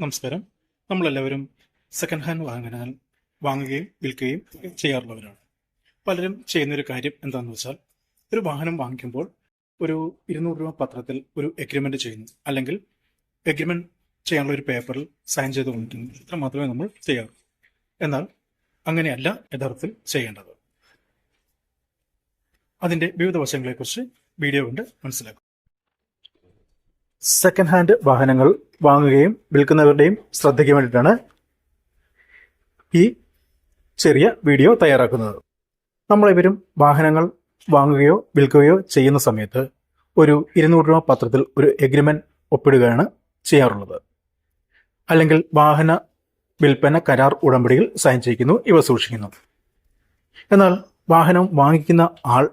നമസ്കാരം. നമ്മളെല്ലാവരും second hand വാങ്ങാൻ വാങ്ങുകയും വിൽക്കുകയും ചെയ്യാറുള്ളവരാണ്. പലരും ചെയ്യുന്നൊരു കാര്യം എന്താണെന്ന് വെച്ചാൽ ഒരു വാഹനം വാങ്ങിക്കുമ്പോൾ ഒരു ഇരുന്നൂറ് രൂപ പത്രത്തിൽ ഒരു എഗ്രിമെന്റ് ചെയ്യുന്നു. അല്ലെങ്കിൽ എഗ്രിമെന്റ് ചെയ്യാനുള്ള ഒരു പേപ്പറിൽ സൈൻ ചെയ്ത് കൊണ്ടിരുന്നു. ഇത്ര മാത്രമേ നമ്മൾ ചെയ്യാറൂ. എന്നാൽ അങ്ങനെയല്ല യഥാർത്ഥത്തിൽ ചെയ്യേണ്ടത്. അതിന്റെ വിവിധ വശങ്ങളെക്കുറിച്ച് വീഡിയോ കൊണ്ട് മനസ്സിലാക്കും. സെക്കൻഡ് ഹാൻഡ് വാഹനങ്ങൾ വാങ്ങുകയും വിൽക്കുന്നവരുടെയും ശ്രദ്ധയ്ക്ക് വേണ്ടിയിട്ടാണ് ഈ ചെറിയ വീഡിയോ തയ്യാറാക്കുന്നത്. നമ്മളിവരും വാഹനങ്ങൾ വാങ്ങുകയോ വിൽക്കുകയോ ചെയ്യുന്ന സമയത്ത് ഒരു ഇരുന്നൂറ് രൂപ പത്രത്തിൽ ഒരു എഗ്രിമെന്റ് ഒപ്പിടുകയാണ് ചെയ്യാറുള്ളത്. അല്ലെങ്കിൽ വാഹന വിൽപ്പന കരാർ ഉടമ്പടിയിൽ സൈൻ ചെയ്യിക്കുന്നു ഇവ സൂക്ഷിക്കുന്നു. എന്നാൽ വാഹനം വാങ്ങിക്കുന്ന ആൾ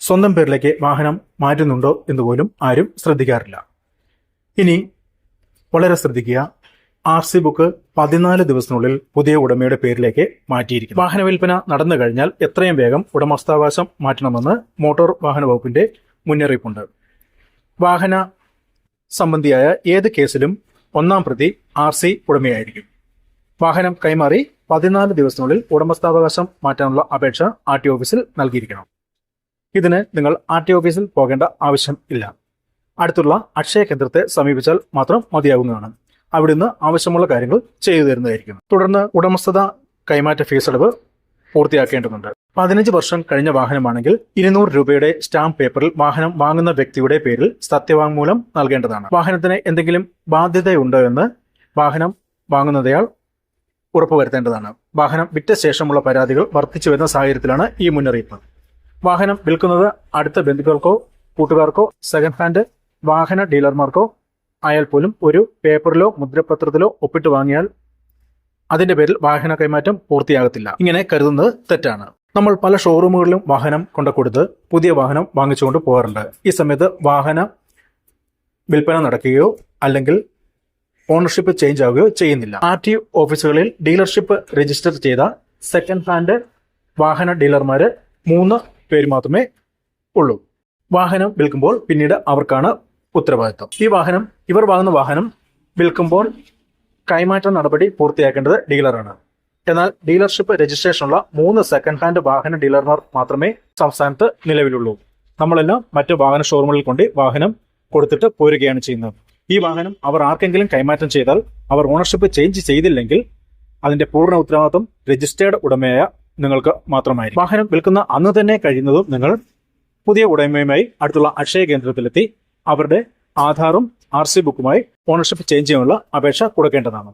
സ്വന്തം പേരിലേക്ക് വാഹനം മാറ്റുന്നുണ്ടോ എന്ന് പോലും ആരും ശ്രദ്ധിക്കാറില്ല. ഇനി വളരെ ശ്രദ്ധിക്കുക. ആർ സി ബുക്ക് പതിനാല് ദിവസത്തിനുള്ളിൽ പുതിയ ഉടമയുടെ പേരിലേക്ക് മാറ്റിയിരിക്കും വാഹന വിൽപ്പന നടന്നു കഴിഞ്ഞാൽ എത്രയും വേഗം ഉടമസ്ഥാവകാശം മാറ്റണമെന്ന് മോട്ടോർ വാഹന വകുപ്പിന്റെ മുന്നറിയിപ്പുണ്ട്. വാഹന സംബന്ധിയായ ഏത് കേസിലും ഒന്നാം പ്രതി ആർ സി ഉടമയായിരിക്കും. വാഹനം കൈമാറി പതിനാല് ദിവസത്തിനുള്ളിൽ ഉടമസ്ഥാവകാശം മാറ്റാനുള്ള അപേക്ഷ ആർ ടി ഓഫീസിൽ നൽകിയിരിക്കണം. ഇതിന് നിങ്ങൾ ആർ ടി ഓഫീസിൽ പോകേണ്ട ആവശ്യം ഇല്ല. അടുത്തുള്ള അക്ഷയ കേന്ദ്രത്തെ സമീപിച്ചാൽ മാത്രം മതിയാകുന്നതാണ്. അവിടുന്ന് ആവശ്യമുള്ള കാര്യങ്ങൾ ചെയ്തു തരുന്നതായിരിക്കും. തുടർന്ന് ഉടമസ്ഥത കൈമാറ്റ ഫീസടവ് പൂർത്തിയാക്കേണ്ടതുണ്ട്. പതിനഞ്ച് വർഷം കഴിഞ്ഞ വാഹനമാണെങ്കിൽ ഇരുന്നൂറ് രൂപയുടെ സ്റ്റാമ്പ് പേപ്പറിൽ വാഹനം വാങ്ങുന്ന വ്യക്തിയുടെ പേരിൽ സത്യവാങ്മൂലം നൽകേണ്ടതാണ്. വാഹനത്തിന് എന്തെങ്കിലും ബാധ്യതയുണ്ടോ എന്ന് വാഹനം വാങ്ങുന്നതയാൾ ഉറപ്പുവരുത്തേണ്ടതാണ്. വാഹനം വിറ്റ ശേഷമുള്ള പരാതികൾ വർദ്ധിച്ചു വരുന്ന സാഹചര്യത്തിലാണ് ഈ മുന്നറിയിപ്പ്. വാഹനം വിൽക്കുന്നത് അടുത്ത ബന്ധുക്കൾക്കോ കൂട്ടുകാർക്കോ സെക്കൻഡ് ഹാൻഡ് വാഹന ഡീലർമാർക്കോ ആയാൽ പോലും ഒരു പേപ്പറിലോ മുദ്രപത്രത്തിലോ ഒപ്പിട്ട് വാങ്ങിയാൽ അതിന്റെ പേരിൽ വാഹന കൈമാറ്റം പൂർത്തിയാകത്തില്ല. ഇങ്ങനെ കരുതുന്നത് തെറ്റാണ്. നമ്മൾ പല ഷോറൂമുകളിലും വാഹനം കൊണ്ടു കൊടുത്ത് പുതിയ വാഹനം വാങ്ങിച്ചുകൊണ്ട് പോകാറുണ്ട്. ഈ സമയത്ത് വാഹന വിൽപ്പന നടക്കുകയോ അല്ലെങ്കിൽ ഓണർഷിപ്പ് ചേഞ്ച് ആവുകയോ ചെയ്യുന്നില്ല. ആർ ടി ഓഫീസുകളിൽ ഡീലർഷിപ്പ് രജിസ്റ്റർ ചെയ്ത സെക്കൻഡ് ഹാൻഡ് വാഹന ഡീലർമാര് മൂന്ന് പേര് മാത്രമേ ഉള്ളൂ. വാഹനം വിൽക്കുമ്പോൾ പിന്നീട് അവർക്കാണ് ഉത്തരവാദിത്വം. ഈ വാഹനം ഇവർ വാങ്ങുന്ന വാഹനം വിൽക്കുമ്പോൾ കൈമാറ്റ നടപടി പൂർത്തിയാക്കേണ്ടത് ഡീലറാണ്. എന്നാൽ ഡീലർഷിപ്പ് രജിസ്ട്രേഷനുള്ള മൂന്ന് സെക്കൻഡ് ഹാൻഡ് വാഹന ഡീലർമാർ മാത്രമേ സംസ്ഥാനത്ത് നിലവിലുള്ളൂ. നമ്മളെല്ലാം മറ്റ് വാഹന ഷോറൂമുകളിൽ കൊണ്ട് വാഹനം കൊടുത്തിട്ട് പോരുകയാണ് ചെയ്യുന്നത്. ഈ വാഹനം അവർ ആർക്കെങ്കിലും കൈമാറ്റം ചെയ്താൽ അവർ ഓണർഷിപ്പ് ചേഞ്ച് ചെയ്തില്ലെങ്കിൽ അതിന്റെ പൂർണ ഉത്തരവാദിത്വം രജിസ്റ്റേർഡ് ഉടമയായ നിങ്ങൾക്ക് മാത്രമായി വാഹനം വിൽക്കുന്ന അന്ന് തന്നെ കഴിയുന്നതും നിങ്ങൾ പുതിയ ഉടമയുമായി അടുത്തുള്ള അക്ഷയ കേന്ദ്രത്തിലെത്തി അവരുടെ ആധാറും ആർ സി ബുക്കുമായി ഓണർഷിപ്പ് ചേഞ്ച് ചെയ്യാനുള്ള അപേക്ഷ കൊടുക്കേണ്ടതാണ്.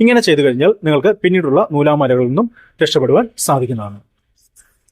ഇങ്ങനെ ചെയ്തു കഴിഞ്ഞാൽ നിങ്ങൾക്ക് പിന്നീടുള്ള നൂലാമാലകളിൽ നിന്നും രക്ഷപ്പെടുവാൻ സാധിക്കുന്നതാണ്.